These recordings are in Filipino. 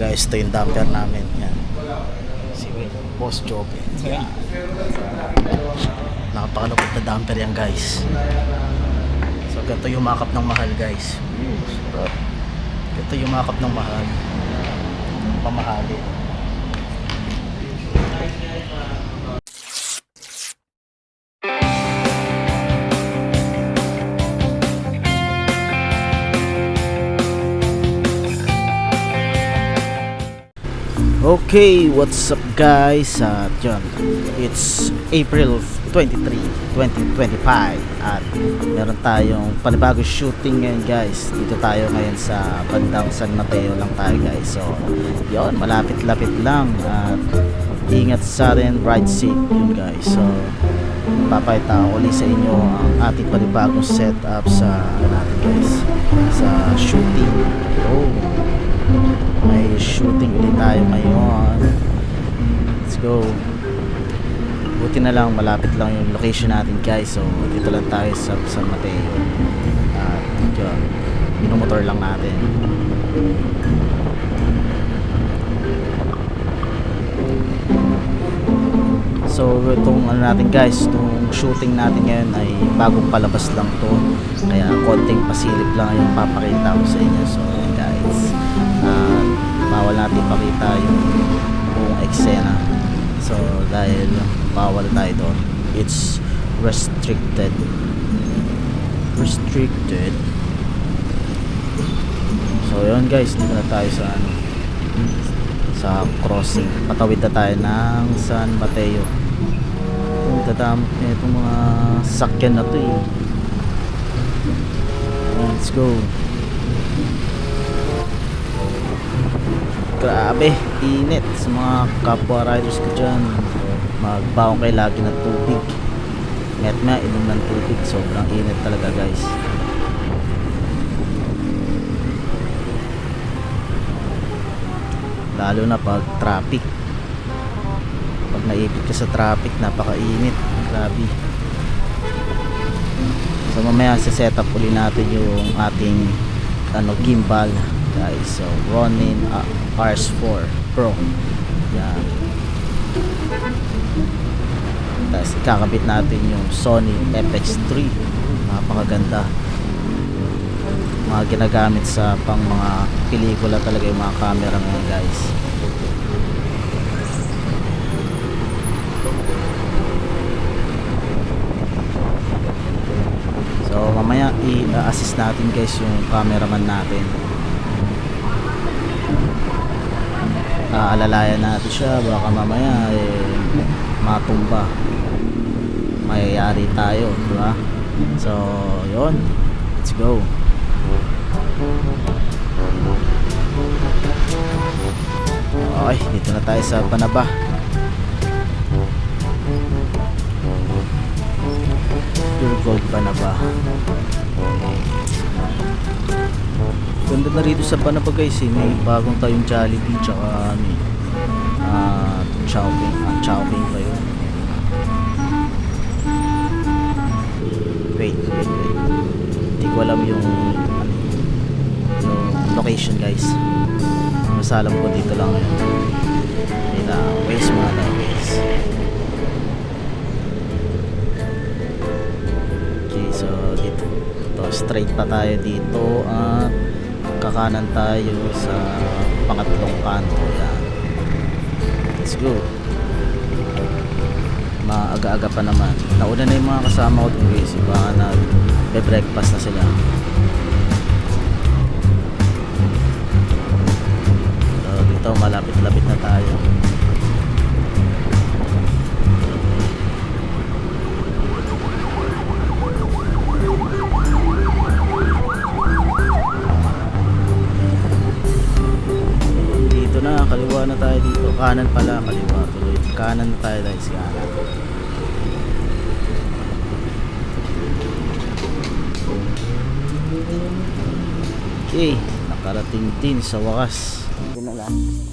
guys, ito yung dumper namin. Yan. Si Boss Job. Yan. Nakapakalapot na dumper yan guys. So ganito yung makap ng mahal guys. Ganito yung makap ng mahal. Pamahali. Okay, what's up guys? At yun, it's April 23, 2025 At meron tayong panibagong shooting ngayon guys. Dito tayo ngayon sa bandang San Mateo lang tayo guys. So, yun, malapit-lapit lang. At ingat sa atin, ride safe yun guys. So, papakita ko ulit sa inyo ang ating panibagong setup sa ano natin guys Sa shooting. Oh, may shooting ulit tayo ngayon. Let's go. Buti na lang malapit lang yung location natin guys. So dito lang tayo sa San Mateo. At yun minumotor lang natin. So itong ano natin guys, itong shooting natin ngayon ay bagong palabas lang to. Kaya konting pasilip lang yung papakita ko sa inyo. So bawal natin pakita yung buong eksena. So dahil bawal tayo doon, it's restricted. Restricted. So yun guys, dito na tayo sa ano, sa crossing. Patawid na tayo ng San Mateo. Itong dadamot na itong mga sakyan na to eh. Let's go. Grabe, init sa mga kapwa riders ko dyan. Magbaong kayo lagi ng tubig. Met na, inom ng tubig. Sobrang init talaga guys. lalo na pag traffic pag naipit ka sa traffic napakainit grabe so mamaya sa setup uli natin yung ating ano gimbal guys so Ronin uh, RS4 Pro yan tapos ikakabit natin yung Sony FX3 napakaganda. Mga ginagamit sa pang mga pelikula talaga yung mga camera ngayon guys. So mamaya i-assist natin guys yung cameraman natin aalalayan natin siya. Baka mamaya eh, matumba. Mayayari tayo di ba? So yon let's go. Okay, dito na tayo sa Panaba. Pure Gold Panaba. Ganda na rito sa Panaba guys eh. May bagong tayong Jollibee tsaka ano eh. Ah, Chowking. Ah, Chowking pa yun. Wait, wait, wait. Hindi ko alam yung yung location guys basta ko dito lang yun yun na waste mga na waste okay so dito to straight pa tayo dito at kakanan tayo sa pangatlong kanto yan let's go. Maaga-aga pa naman. Nauna na yung mga kasama ko guys baka nag breakfast na sila. So dito malapit-lapit na tayo kanan pala kaliwa tuloy. Kanan na tayo guys. Kanan. Okay, nakarating din sa wakas. Ito na lang.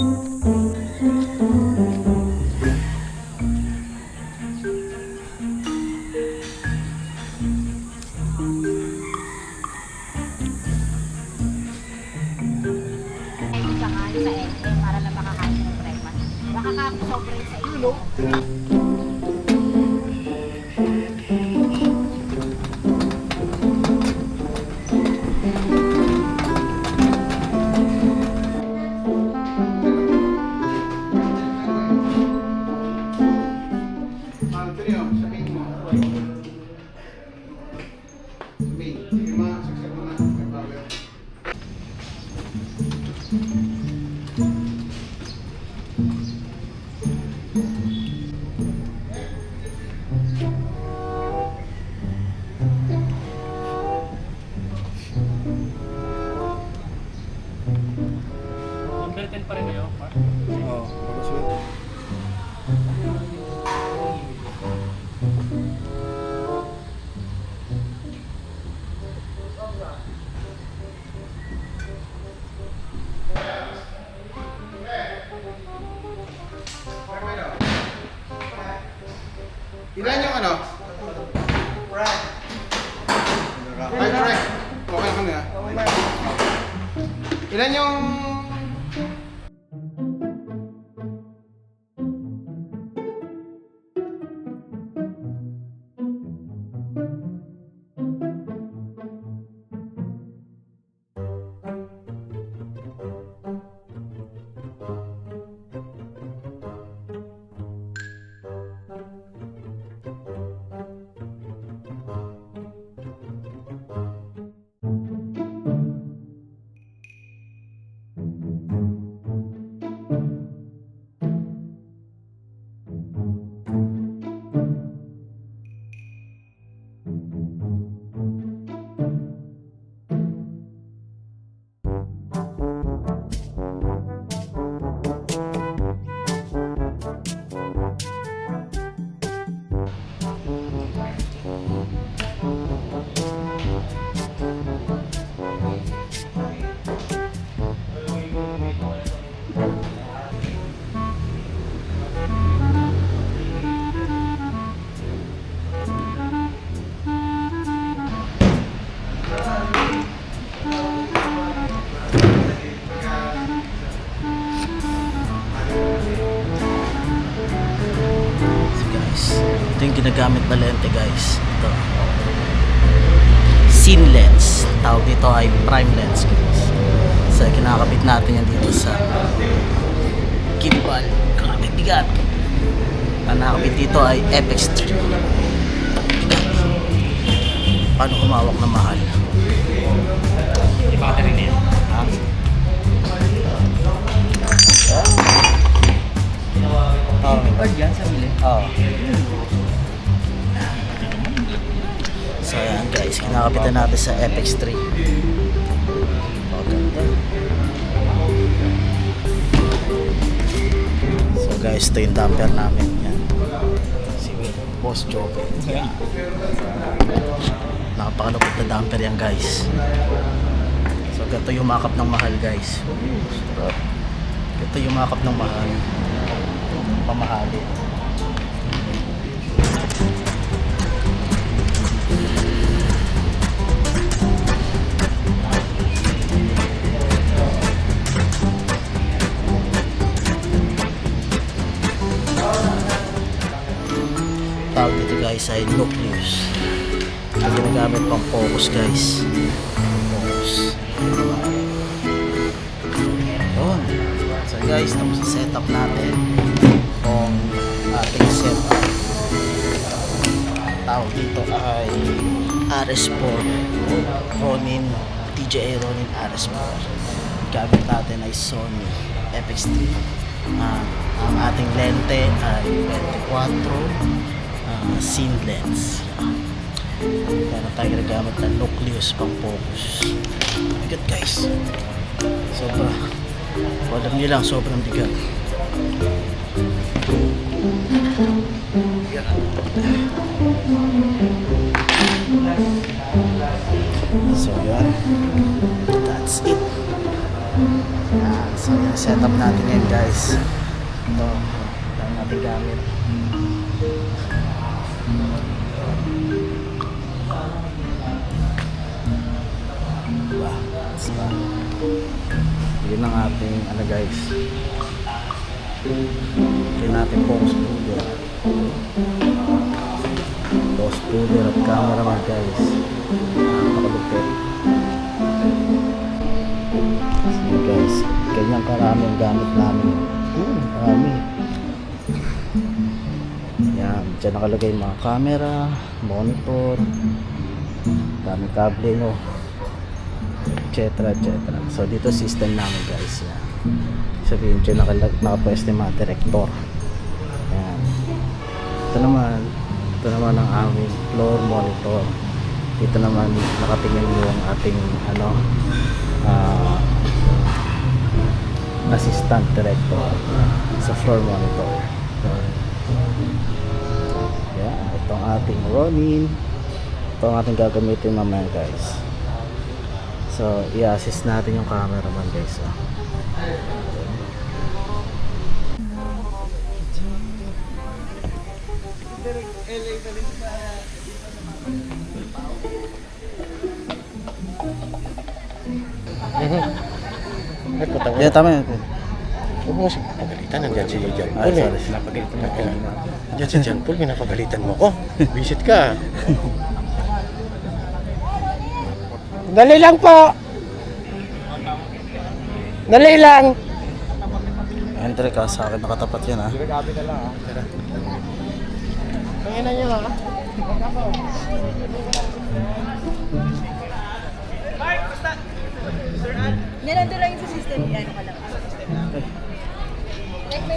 Música Ilan yung ano? Ay, correct. Okay ka na. Ilan yung ginagamit na lente guys. Ito. Scene lens. Tawag dito ay prime lens guys. So kinakabit natin yan dito sa gimbal. Grabe bigat. Ang nakabit dito ay FX3. Bigat. Paano humawak na mahal? May battery na yan. Ha? Oh. Yan sa mili. Oo. So ayan guys, kinakapitan natin sa FX3. Maganda. So guys, ito yung damper namin. Yan. Si Boss Joker. Yan. Nakapakalupit na damper yan guys. So ganito yung makap ng mahal guys. Sarap. Ganito yung makap ng mahal. Pamahali. Ay nucleus ang ginagamit pang focus guys. Focus. Yun. So guys tapos sa setup natin. Kung ating setup. Tawag dito ay RS4 Ronin DJI Ronin RS4 gamit natin ay Sony FX3 Ah, ang ating lente ay 24 uh, scene lens. Meron tayo ginagamit na nucleus pang focus. Bigat guys. Sobra. Alam nyo lang sobrang bigat. So yun that's it. So yung setup natin yan guys. Ito, lang natin gamit. Yun ang ating ano guys. Kaya natin focus puder. Focus puder at cameraman guys. Napakalupit. Sige guys, ganyan karami ang gamit namin. Hmm, marami. Yan, dyan nakalagay mga camera, monitor, dami kable nyo, etc. etc. So dito system namin guys. Yan. Sabihin dyan nakapwesto yung mga director. Yan. Ito naman, ito naman ang aming floor monitor. Dito naman nakatingin yung ating ano, ah, assistant director sa floor monitor. Yan, ito ang ating Ronin. Ito ang ating gagamitin mamaya guys. So, i-assist natin yung cameraman guys. Oh. Ay, patang Yeah, tama yun. Huwag mo siya pagalitan. Nandiyan si Ay, Paul eh. sorry. Napagalitan mo ako. Nandiyan si John Paul, pinapagalitan mo ko. Visit ka. Dali lang po. Dali lang. Andre ka sa akin nakatapat yan ah. Panginan niyo ha. Yan, nandun lang yung sa system. Yan, ano ka lang.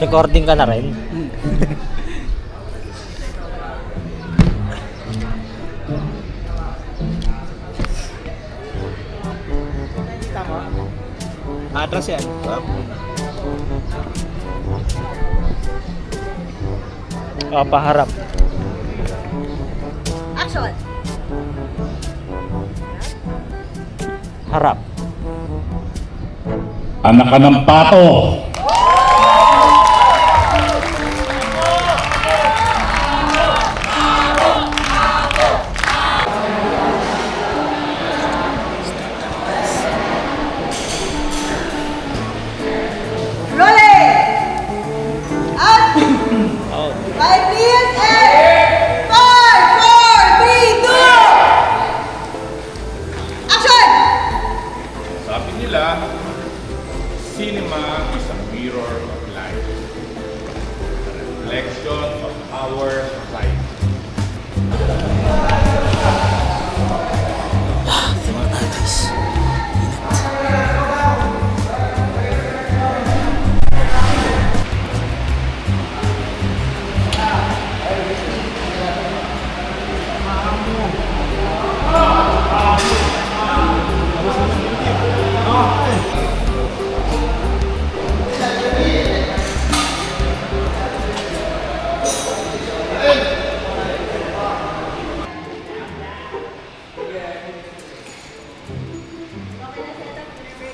Recording ka na rin? Atras yan. Ah, paharap. Action! Harap. Anak ka ng pato!